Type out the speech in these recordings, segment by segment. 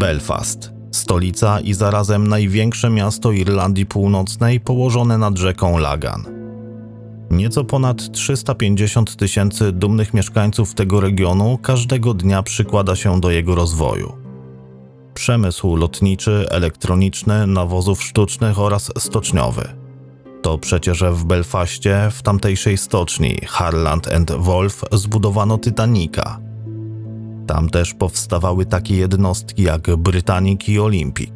Belfast, stolica i zarazem największe miasto Irlandii Północnej położone nad rzeką Lagan. Nieco ponad 350 tysięcy dumnych mieszkańców tego regionu każdego dnia przykłada się do jego rozwoju. Przemysł lotniczy, elektroniczny, nawozów sztucznych oraz stoczniowy. To przecież w Belfaście, w tamtejszej stoczni Harland and Wolff zbudowano Titanica – tam też powstawały takie jednostki jak Britannic i Olympic.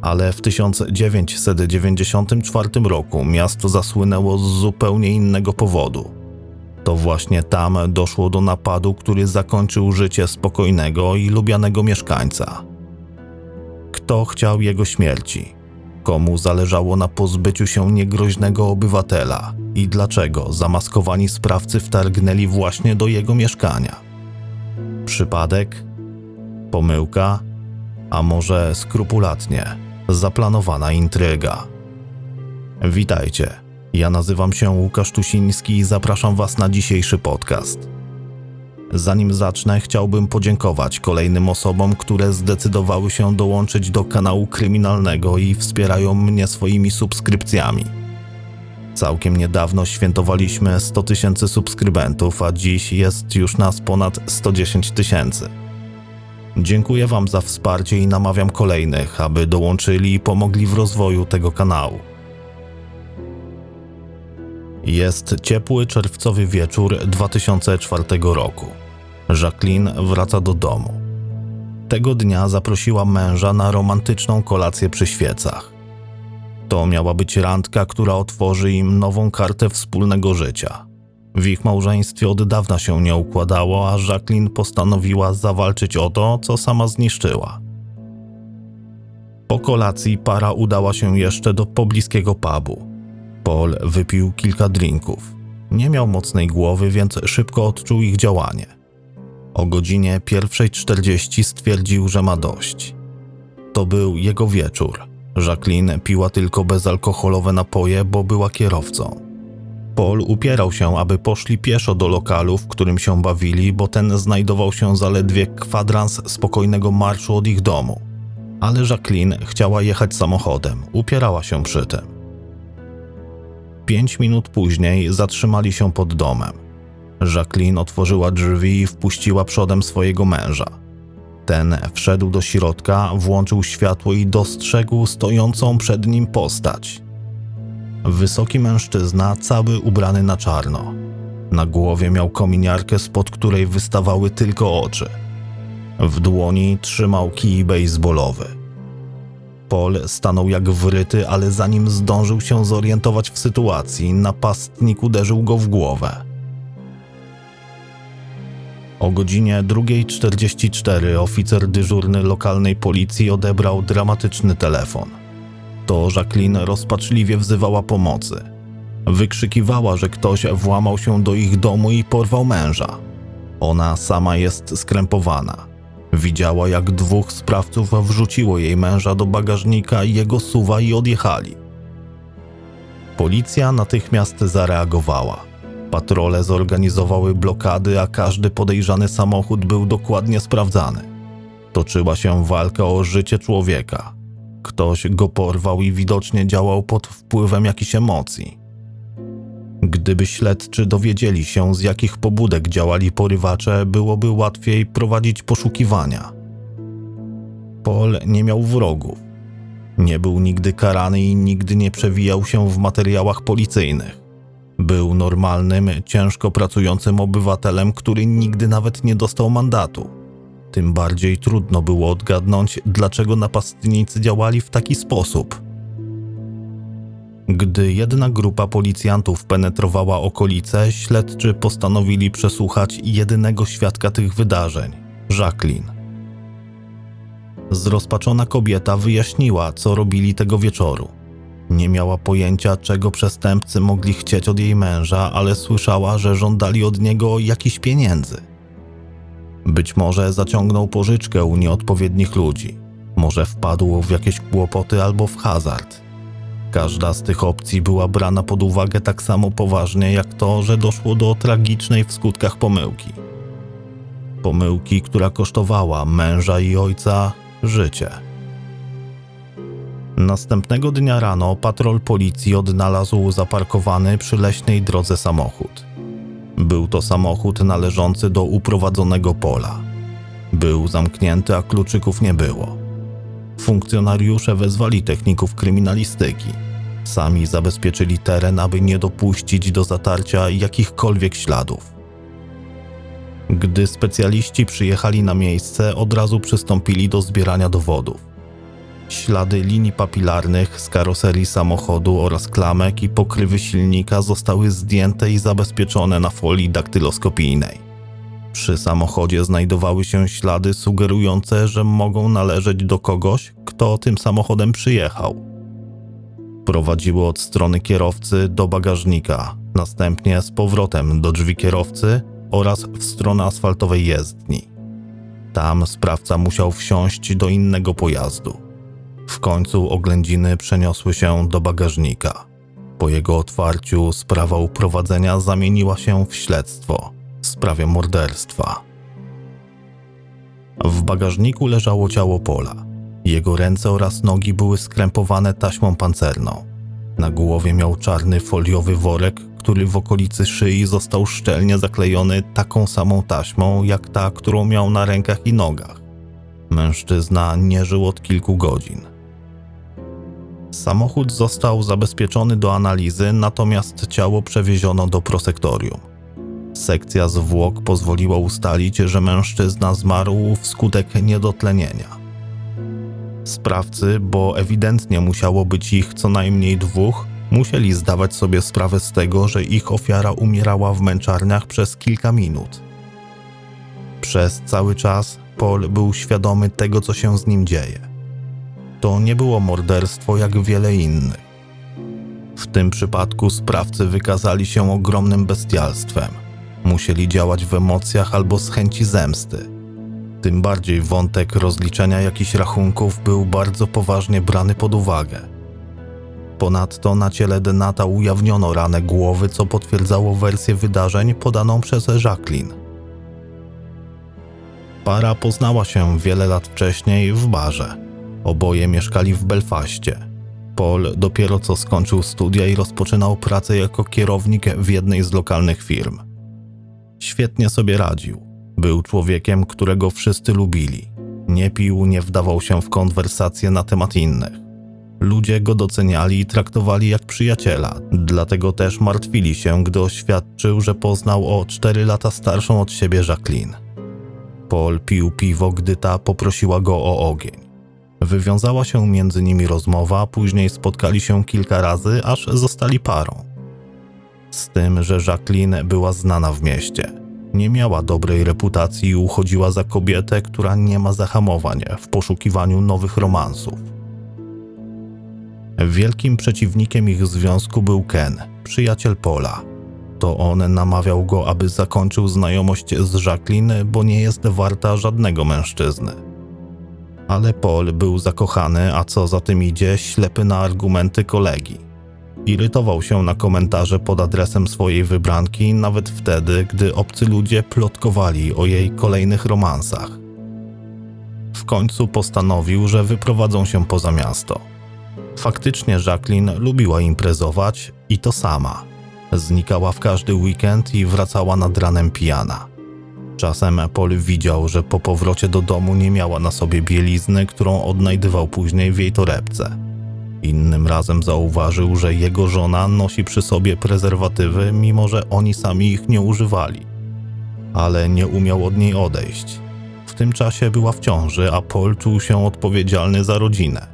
Ale w 1994 roku miasto zasłynęło z zupełnie innego powodu. To właśnie tam doszło do napadu, który zakończył życie spokojnego i lubianego mieszkańca. Kto chciał jego śmierci? Komu zależało na pozbyciu się niegroźnego obywatela i dlaczego zamaskowani sprawcy wtargnęli właśnie do jego mieszkania? Przypadek? Pomyłka? A może skrupulatnie zaplanowana intryga? Witajcie. Ja nazywam się Łukasz Tusiński i zapraszam Was na dzisiejszy podcast. Zanim zacznę, chciałbym podziękować kolejnym osobom, które zdecydowały się dołączyć do kanału kryminalnego i wspierają mnie swoimi subskrypcjami. Całkiem niedawno świętowaliśmy 100 tysięcy subskrybentów, a dziś jest już nas ponad 110 tysięcy. Dziękuję Wam za wsparcie i namawiam kolejnych, aby dołączyli i pomogli w rozwoju tego kanału. Jest ciepły czerwcowy wieczór 2004 roku. Jacqueline wraca do domu. Tego dnia zaprosiła męża na romantyczną kolację przy świecach. To miała być randka, która otworzy im nową kartę wspólnego życia. W ich małżeństwie od dawna się nie układało, a Jacqueline postanowiła zawalczyć o to, co sama zniszczyła. Po kolacji para udała się jeszcze do pobliskiego pubu. Paul wypił kilka drinków. Nie miał mocnej głowy, więc szybko odczuł ich działanie. O godzinie 1.40 stwierdził, że ma dość. To był jego wieczór – Jacqueline piła tylko bezalkoholowe napoje, bo była kierowcą. Paul upierał się, aby poszli pieszo do lokalu, w którym się bawili, bo ten znajdował się zaledwie kwadrans spokojnego marszu od ich domu. Ale Jacqueline chciała jechać samochodem, upierała się przy tym. Pięć minut później zatrzymali się pod domem. Jacqueline otworzyła drzwi i wpuściła przodem swojego męża. Ten wszedł do środka, włączył światło i dostrzegł stojącą przed nim postać. Wysoki mężczyzna, cały ubrany na czarno. Na głowie miał kominiarkę, spod której wystawały tylko oczy. W dłoni trzymał kij baseballowy. Paul stanął jak wryty, ale zanim zdążył się zorientować w sytuacji, napastnik uderzył go w głowę. O godzinie 2.44 oficer dyżurny lokalnej policji odebrał dramatyczny telefon. To Jacqueline rozpaczliwie wzywała pomocy. Wykrzykiwała, że ktoś włamał się do ich domu i porwał męża. Ona sama jest skrępowana. Widziała, jak dwóch sprawców wrzuciło jej męża do bagażnika jego suwa i odjechali. Policja natychmiast zareagowała. Patrole zorganizowały blokady, a każdy podejrzany samochód był dokładnie sprawdzany. Toczyła się walka o życie człowieka. Ktoś go porwał i widocznie działał pod wpływem jakichś emocji. Gdyby śledczy dowiedzieli się, z jakich pobudek działali porywacze, byłoby łatwiej prowadzić poszukiwania. Paul nie miał wrogów. Nie był nigdy karany i nigdy nie przewijał się w materiałach policyjnych. Był normalnym, ciężko pracującym obywatelem, który nigdy nawet nie dostał mandatu. Tym bardziej trudno było odgadnąć, dlaczego napastnicy działali w taki sposób. Gdy jedna grupa policjantów penetrowała okolice, śledczy postanowili przesłuchać jedynego świadka tych wydarzeń Jacqueline. Zrozpaczona kobieta wyjaśniła, co robili tego wieczoru. Nie miała pojęcia, czego przestępcy mogli chcieć od jej męża, ale słyszała, że żądali od niego jakichś pieniędzy. Być może zaciągnął pożyczkę u nieodpowiednich ludzi, może wpadł w jakieś kłopoty albo w hazard. Każda z tych opcji była brana pod uwagę tak samo poważnie jak to, że doszło do tragicznej w skutkach pomyłki. Pomyłki, która kosztowała męża i ojca życie. Następnego dnia rano patrol policji odnalazł zaparkowany przy leśnej drodze samochód. Był to samochód należący do uprowadzonego pola. Był zamknięty, a kluczyków nie było. Funkcjonariusze wezwali techników kryminalistyki. Sami zabezpieczyli teren, aby nie dopuścić do zatarcia jakichkolwiek śladów. Gdy specjaliści przyjechali na miejsce, od razu przystąpili do zbierania dowodów. Ślady linii papilarnych z karoserii samochodu oraz klamek i pokrywy silnika zostały zdjęte i zabezpieczone na folii daktyloskopijnej. Przy samochodzie znajdowały się ślady sugerujące, że mogą należeć do kogoś, kto tym samochodem przyjechał. Prowadziły od strony kierowcy do bagażnika, następnie z powrotem do drzwi kierowcy oraz w stronę asfaltowej jezdni. Tam sprawca musiał wsiąść do innego pojazdu. W końcu oględziny przeniosły się do bagażnika. Po jego otwarciu sprawa uprowadzenia zamieniła się w śledztwo w sprawie morderstwa. W bagażniku leżało ciało Pola. Jego ręce oraz nogi były skrępowane taśmą pancerną. Na głowie miał czarny foliowy worek, który w okolicy szyi został szczelnie zaklejony taką samą taśmą, jak ta, którą miał na rękach i nogach. Mężczyzna nie żył od kilku godzin. Samochód został zabezpieczony do analizy, natomiast ciało przewieziono do prosektorium. Sekcja zwłok pozwoliła ustalić, że mężczyzna zmarł wskutek niedotlenienia. Sprawcy, bo ewidentnie musiało być ich co najmniej dwóch, musieli zdawać sobie sprawę z tego, że ich ofiara umierała w męczarniach przez kilka minut. Przez cały czas Paul był świadomy tego, co się z nim dzieje. To nie było morderstwo jak wiele innych. W tym przypadku sprawcy wykazali się ogromnym bestialstwem. Musieli działać w emocjach albo z chęci zemsty. Tym bardziej wątek rozliczenia jakichś rachunków był bardzo poważnie brany pod uwagę. Ponadto na ciele Denata ujawniono ranę głowy, co potwierdzało wersję wydarzeń podaną przez Jacqueline. Para poznała się wiele lat wcześniej w barze. Oboje mieszkali w Belfaście. Paul dopiero co skończył studia i rozpoczynał pracę jako kierownik w jednej z lokalnych firm. Świetnie sobie radził. Był człowiekiem, którego wszyscy lubili. Nie pił, nie wdawał się w konwersacje na temat innych. Ludzie go doceniali i traktowali jak przyjaciela, dlatego też martwili się, gdy oświadczył, że poznał o cztery lata starszą od siebie Jacqueline. Paul pił piwo, gdy ta poprosiła go o ogień. Wywiązała się między nimi rozmowa, później spotkali się kilka razy, aż zostali parą. Z tym, że Jacqueline była znana w mieście. Nie miała dobrej reputacji i uchodziła za kobietę, która nie ma zahamowań w poszukiwaniu nowych romansów. Wielkim przeciwnikiem ich związku był Ken, przyjaciel Pola. To on namawiał go, aby zakończył znajomość z Jacqueline, bo nie jest warta żadnego mężczyzny. Ale Paul był zakochany, a co za tym idzie, ślepy na argumenty kolegi. Irytował się na komentarze pod adresem swojej wybranki, nawet wtedy, gdy obcy ludzie plotkowali o jej kolejnych romansach. W końcu postanowił, że wyprowadzą się poza miasto. Faktycznie Jacqueline lubiła imprezować i to sama. Znikała w każdy weekend i wracała nad ranem pijana. Czasem Paul widział, że po powrocie do domu nie miała na sobie bielizny, którą odnajdywał później w jej torebce. Innym razem zauważył, że jego żona nosi przy sobie prezerwatywy, mimo że oni sami ich nie używali. Ale nie umiał od niej odejść. W tym czasie była w ciąży, a Paul czuł się odpowiedzialny za rodzinę.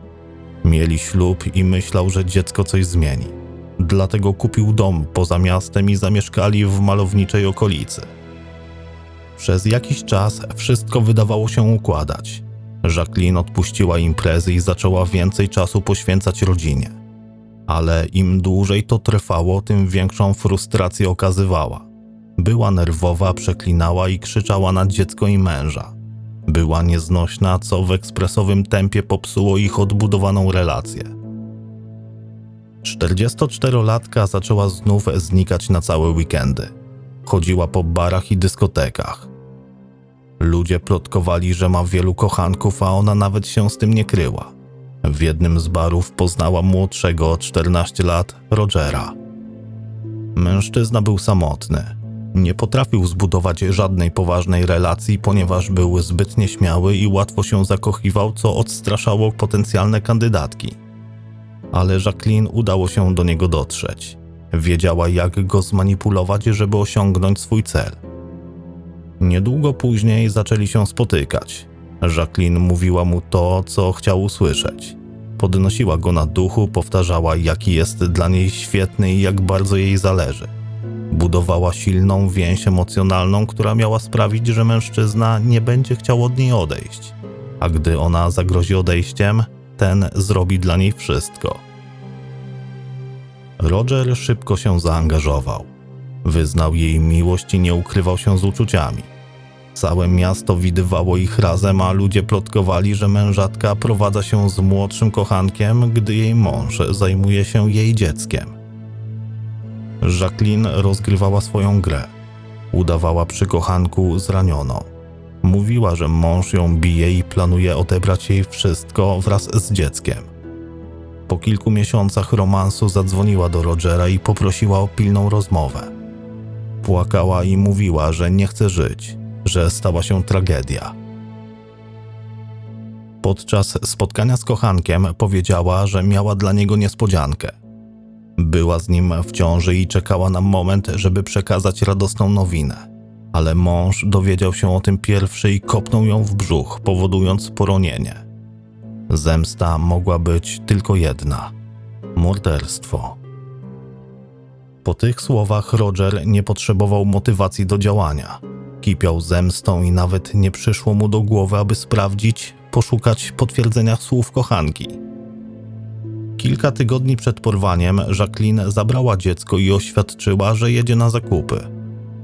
Mieli ślub i myślał, że dziecko coś zmieni. Dlatego kupił dom poza miastem i zamieszkali w malowniczej okolicy. Przez jakiś czas wszystko wydawało się układać. Jacqueline odpuściła imprezy i zaczęła więcej czasu poświęcać rodzinie. Ale im dłużej to trwało, tym większą frustrację okazywała. Była nerwowa, przeklinała i krzyczała na dziecko i męża. Była nieznośna, co w ekspresowym tempie popsuło ich odbudowaną relację. 44-latka zaczęła znów znikać na całe weekendy. Chodziła po barach i dyskotekach. Ludzie plotkowali, że ma wielu kochanków, a ona nawet się z tym nie kryła. W jednym z barów poznała młodszego o 14 lat Rogera. Mężczyzna był samotny. Nie potrafił zbudować żadnej poważnej relacji, ponieważ był zbyt nieśmiały i łatwo się zakochiwał, co odstraszało potencjalne kandydatki. Ale Jacqueline udało się do niego dotrzeć. Wiedziała, jak go zmanipulować, żeby osiągnąć swój cel. Niedługo później zaczęli się spotykać. Jacqueline mówiła mu to, co chciał usłyszeć. Podnosiła go na duchu, powtarzała, jaki jest dla niej świetny i jak bardzo jej zależy. Budowała silną więź emocjonalną, która miała sprawić, że mężczyzna nie będzie chciał od niej odejść. A gdy ona zagrozi odejściem, ten zrobi dla niej wszystko. Roger szybko się zaangażował. Wyznał jej miłość i nie ukrywał się z uczuciami. Całe miasto widywało ich razem, a ludzie plotkowali, że mężatka prowadza się z młodszym kochankiem, gdy jej mąż zajmuje się jej dzieckiem. Jacqueline rozgrywała swoją grę. Udawała przy kochanku zranioną. Mówiła, że mąż ją bije i planuje odebrać jej wszystko wraz z dzieckiem. Po kilku miesiącach romansu zadzwoniła do Rogera i poprosiła o pilną rozmowę. Płakała i mówiła, że nie chce żyć, że stała się tragedia. Podczas spotkania z kochankiem powiedziała, że miała dla niego niespodziankę. Była z nim w ciąży i czekała na moment, żeby przekazać radosną nowinę. Ale mąż dowiedział się o tym pierwszy i kopnął ją w brzuch, powodując poronienie. Zemsta mogła być tylko jedna morderstwo. Po tych słowach Roger nie potrzebował motywacji do działania. Kipiał zemstą i nawet nie przyszło mu do głowy, aby sprawdzić, poszukać potwierdzenia słów kochanki. Kilka tygodni przed porwaniem Jacqueline zabrała dziecko i oświadczyła, że jedzie na zakupy.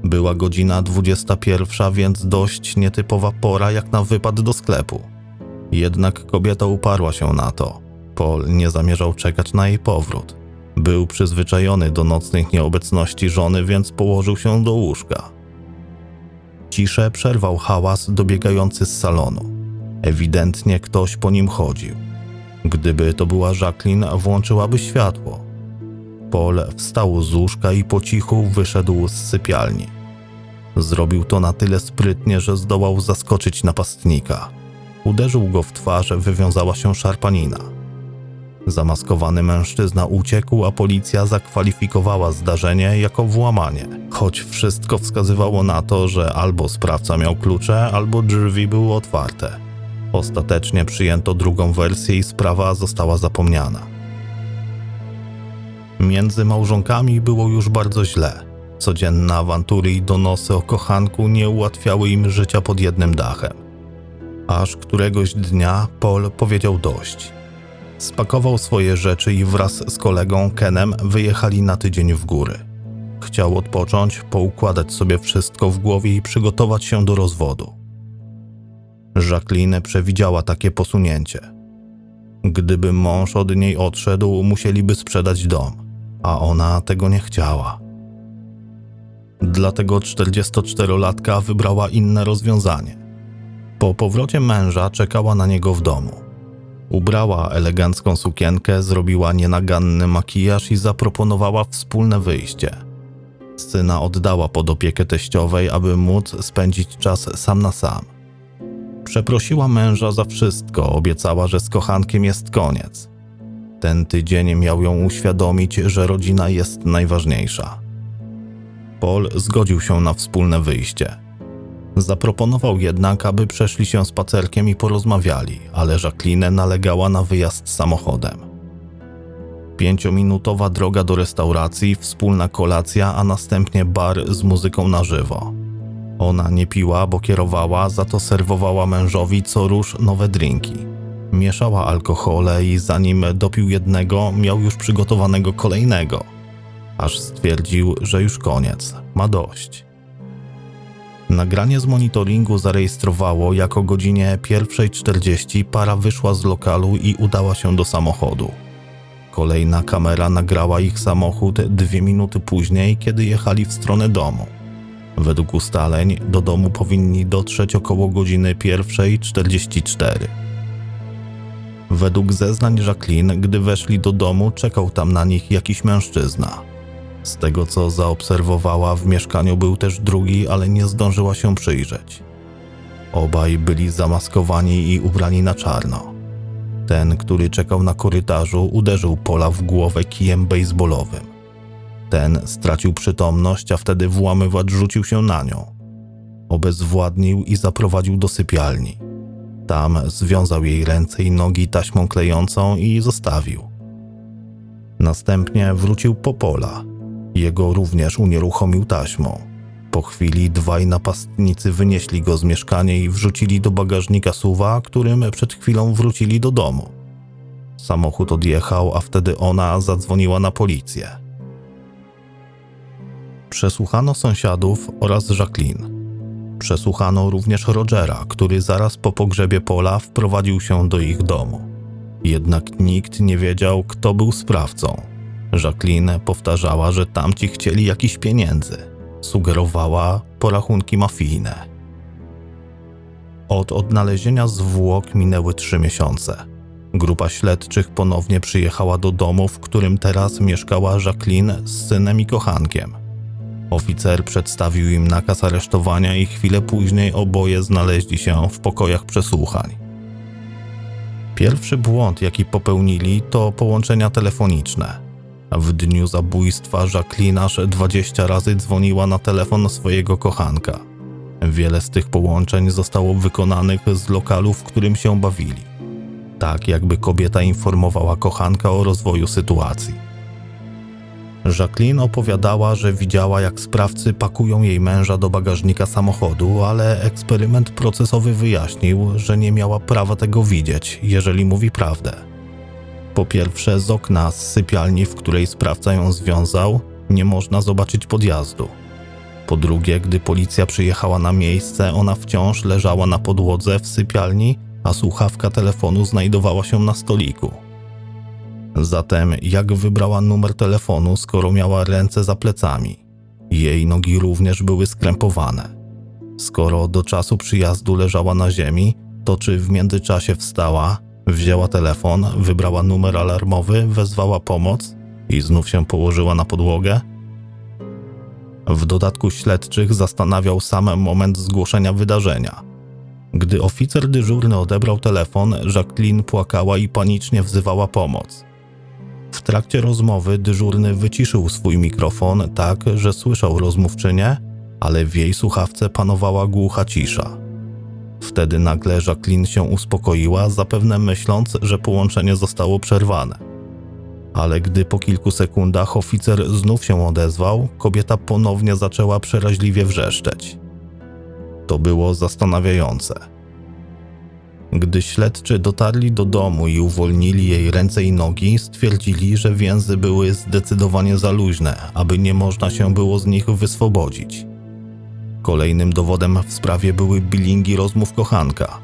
Była godzina 21, więc dość nietypowa pora jak na wypad do sklepu. Jednak kobieta uparła się na to. Paul nie zamierzał czekać na jej powrót. Był przyzwyczajony do nocnych nieobecności żony, więc położył się do łóżka. Ciszę przerwał hałas dobiegający z salonu. Ewidentnie ktoś po nim chodził. Gdyby to była Jacqueline, włączyłaby światło. Paul wstał z łóżka i po cichu wyszedł z sypialni. Zrobił to na tyle sprytnie, że zdołał zaskoczyć napastnika. Uderzył go w twarz, wywiązała się szarpanina. Zamaskowany mężczyzna uciekł, a policja zakwalifikowała zdarzenie jako włamanie, choć wszystko wskazywało na to, że albo sprawca miał klucze, albo drzwi były otwarte. Ostatecznie przyjęto drugą wersję i sprawa została zapomniana. Między małżonkami było już bardzo źle. Codzienne awantury i donosy o kochanku nie ułatwiały im życia pod jednym dachem. Aż któregoś dnia Paul powiedział dość. Spakował swoje rzeczy i wraz z kolegą Kenem wyjechali na tydzień w góry. Chciał odpocząć, poukładać sobie wszystko w głowie i przygotować się do rozwodu. Jacqueline przewidziała takie posunięcie. Gdyby mąż od niej odszedł, musieliby sprzedać dom, a ona tego nie chciała. Dlatego 44-latka wybrała inne rozwiązanie. Po powrocie męża czekała na niego w domu. Ubrała elegancką sukienkę, zrobiła nienaganny makijaż i zaproponowała wspólne wyjście. Syna oddała pod opiekę teściowej, aby móc spędzić czas sam na sam. Przeprosiła męża za wszystko, obiecała, że z kochankiem jest koniec. Ten tydzień miał ją uświadomić, że rodzina jest najważniejsza. Paul zgodził się na wspólne wyjście. Zaproponował jednak, aby przeszli się spacerkiem i porozmawiali, ale Jacqueline nalegała na wyjazd samochodem. Pięciominutowa droga do restauracji, wspólna kolacja, a następnie bar z muzyką na żywo. Ona nie piła, bo kierowała, za to serwowała mężowi co róż nowe drinki. Mieszała alkohole i zanim dopił jednego, miał już przygotowanego kolejnego. Aż stwierdził, że już koniec, ma dość. Nagranie z monitoringu zarejestrowało, jak o godzinie 1.40 para wyszła z lokalu i udała się do samochodu. Kolejna kamera nagrała ich samochód dwie minuty później, kiedy jechali w stronę domu. Według ustaleń do domu powinni dotrzeć około godziny 1.44. Według zeznań Jacqueline, gdy weszli do domu, czekał tam na nich jakiś mężczyzna. Z tego co zaobserwowała, w mieszkaniu był też drugi, ale nie zdążyła się przyjrzeć. Obaj byli zamaskowani i ubrani na czarno. Ten, który czekał na korytarzu, uderzył Pola w głowę kijem baseballowym. Ten stracił przytomność, a wtedy włamywacz rzucił się na nią. Obezwładnił i zaprowadził do sypialni. Tam związał jej ręce i nogi taśmą klejącą i zostawił. Następnie wrócił po Pola. Jego również unieruchomił taśmą. Po chwili dwaj napastnicy wynieśli go z mieszkania i wrzucili do bagażnika suwa, którym przed chwilą wrócili do domu. Samochód odjechał, a wtedy ona zadzwoniła na policję. Przesłuchano sąsiadów oraz Jacqueline. Przesłuchano również Rogera, który zaraz po pogrzebie Pola wprowadził się do ich domu. Jednak nikt nie wiedział, kto był sprawcą. Jacqueline powtarzała, że tamci chcieli jakichś pieniędzy. Sugerowała porachunki mafijne. Od odnalezienia zwłok minęły trzy miesiące. Grupa śledczych ponownie przyjechała do domu, w którym teraz mieszkała Jacqueline z synem i kochankiem. Oficer przedstawił im nakaz aresztowania i chwilę później oboje znaleźli się w pokojach przesłuchań. Pierwszy błąd, jaki popełnili, to połączenia telefoniczne. W dniu zabójstwa Jacqueline aż 20 razy dzwoniła na telefon swojego kochanka. Wiele z tych połączeń zostało wykonanych z lokalu, w którym się bawili. Tak jakby kobieta informowała kochanka o rozwoju sytuacji. Jacqueline opowiadała, że widziała, jak sprawcy pakują jej męża do bagażnika samochodu, ale eksperyment procesowy wyjaśnił, że nie miała prawa tego widzieć, jeżeli mówi prawdę. Po pierwsze, z okna z sypialni, w której sprawca ją związał, nie można zobaczyć podjazdu. Po drugie, gdy policja przyjechała na miejsce, ona wciąż leżała na podłodze w sypialni, a słuchawka telefonu znajdowała się na stoliku. Zatem jak wybrała numer telefonu, skoro miała ręce za plecami? Jej nogi również były skrępowane. Skoro do czasu przyjazdu leżała na ziemi, to czy w międzyczasie wstała, wzięła telefon, wybrała numer alarmowy, wezwała pomoc i znów się położyła na podłogę? W dodatku śledczych zastanawiał sam moment zgłoszenia wydarzenia. Gdy oficer dyżurny odebrał telefon, Jacqueline płakała i panicznie wzywała pomoc. W trakcie rozmowy dyżurny wyciszył swój mikrofon tak, że słyszał rozmówczynię, ale w jej słuchawce panowała głucha cisza. Wtedy nagle Jacqueline się uspokoiła, zapewne myśląc, że połączenie zostało przerwane. Ale gdy po kilku sekundach oficer znów się odezwał, kobieta ponownie zaczęła przeraźliwie wrzeszczeć. To było zastanawiające. Gdy śledczy dotarli do domu i uwolnili jej ręce i nogi, stwierdzili, że więzy były zdecydowanie za luźne, aby nie można się było z nich wyswobodzić. Kolejnym dowodem w sprawie były bilingi rozmów kochanka.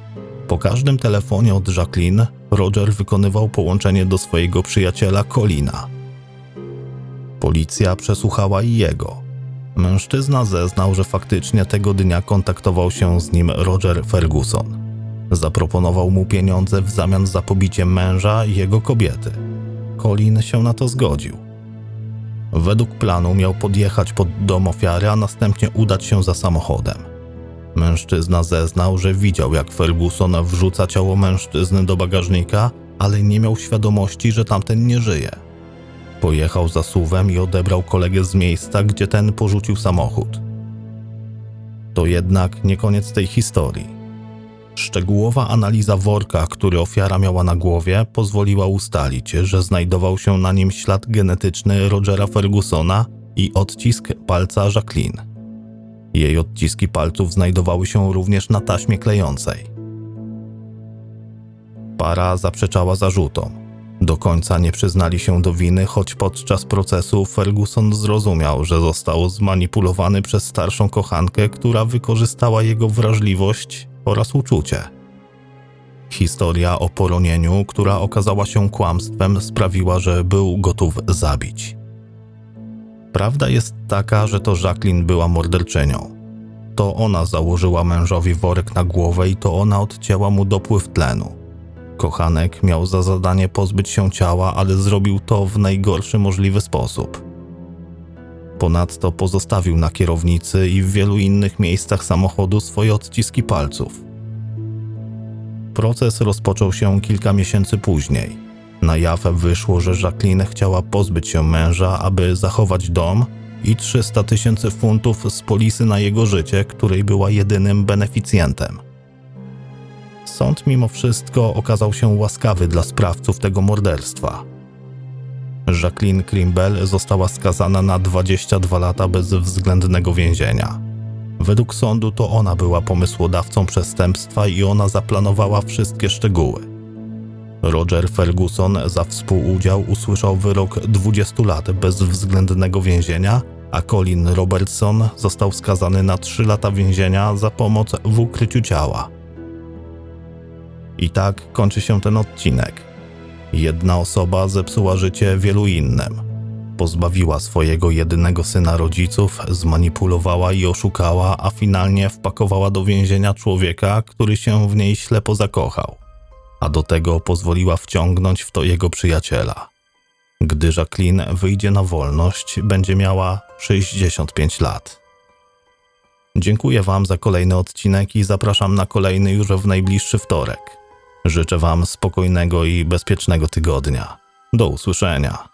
Po każdym telefonie od Jacqueline, Roger wykonywał połączenie do swojego przyjaciela Colina. Policja przesłuchała i jego. Mężczyzna zeznał, że faktycznie tego dnia kontaktował się z nim Roger Ferguson. Zaproponował mu pieniądze w zamian za pobicie męża i jego kobiety. Colin się na to zgodził. Według planu miał podjechać pod dom ofiary, a następnie udać się za samochodem. Mężczyzna zeznał, że widział, jak Ferguson wrzuca ciało mężczyzny do bagażnika, ale nie miał świadomości, że tamten nie żyje. Pojechał za suwem i odebrał kolegę z miejsca, gdzie ten porzucił samochód. To jednak nie koniec tej historii. Szczegółowa analiza worka, który ofiara miała na głowie, pozwoliła ustalić, że znajdował się na nim ślad genetyczny Rogera Fergusona i odcisk palca Jacqueline. Jej odciski palców znajdowały się również na taśmie klejącej. Para zaprzeczała zarzutom. Do końca nie przyznali się do winy, choć podczas procesu Ferguson zrozumiał, że został zmanipulowany przez starszą kochankę, która wykorzystała jego wrażliwość oraz uczucie. Historia o poronieniu, która okazała się kłamstwem, sprawiła, że był gotów zabić. Prawda jest taka, że to Jacqueline była morderczynią. To ona założyła mężowi worek na głowę i to ona odcięła mu dopływ tlenu. Kochanek miał za zadanie pozbyć się ciała, ale zrobił to w najgorszy możliwy sposób. Ponadto pozostawił na kierownicy i w wielu innych miejscach samochodu swoje odciski palców. Proces rozpoczął się kilka miesięcy później. Na jaw wyszło, że Jacqueline chciała pozbyć się męża, aby zachować dom i 300 tysięcy funtów z polisy na jego życie, której była jedynym beneficjentem. Sąd mimo wszystko okazał się łaskawy dla sprawców tego morderstwa. Jacqueline Krimbel została skazana na 22 lata bezwzględnego więzienia. Według sądu to ona była pomysłodawcą przestępstwa i ona zaplanowała wszystkie szczegóły. Roger Ferguson za współudział usłyszał wyrok 20 lat bezwzględnego więzienia, a Colin Robertson został skazany na 3 lata więzienia za pomoc w ukryciu ciała. I tak kończy się ten odcinek. Jedna osoba zepsuła życie wielu innym. Pozbawiła swojego jedynego syna rodziców, zmanipulowała i oszukała, a finalnie wpakowała do więzienia człowieka, który się w niej ślepo zakochał. A do tego pozwoliła wciągnąć w to jego przyjaciela. Gdy Jacqueline wyjdzie na wolność, będzie miała 65 lat. Dziękuję Wam za kolejny odcinek i zapraszam na kolejny już w najbliższy wtorek. Życzę Wam spokojnego i bezpiecznego tygodnia. Do usłyszenia.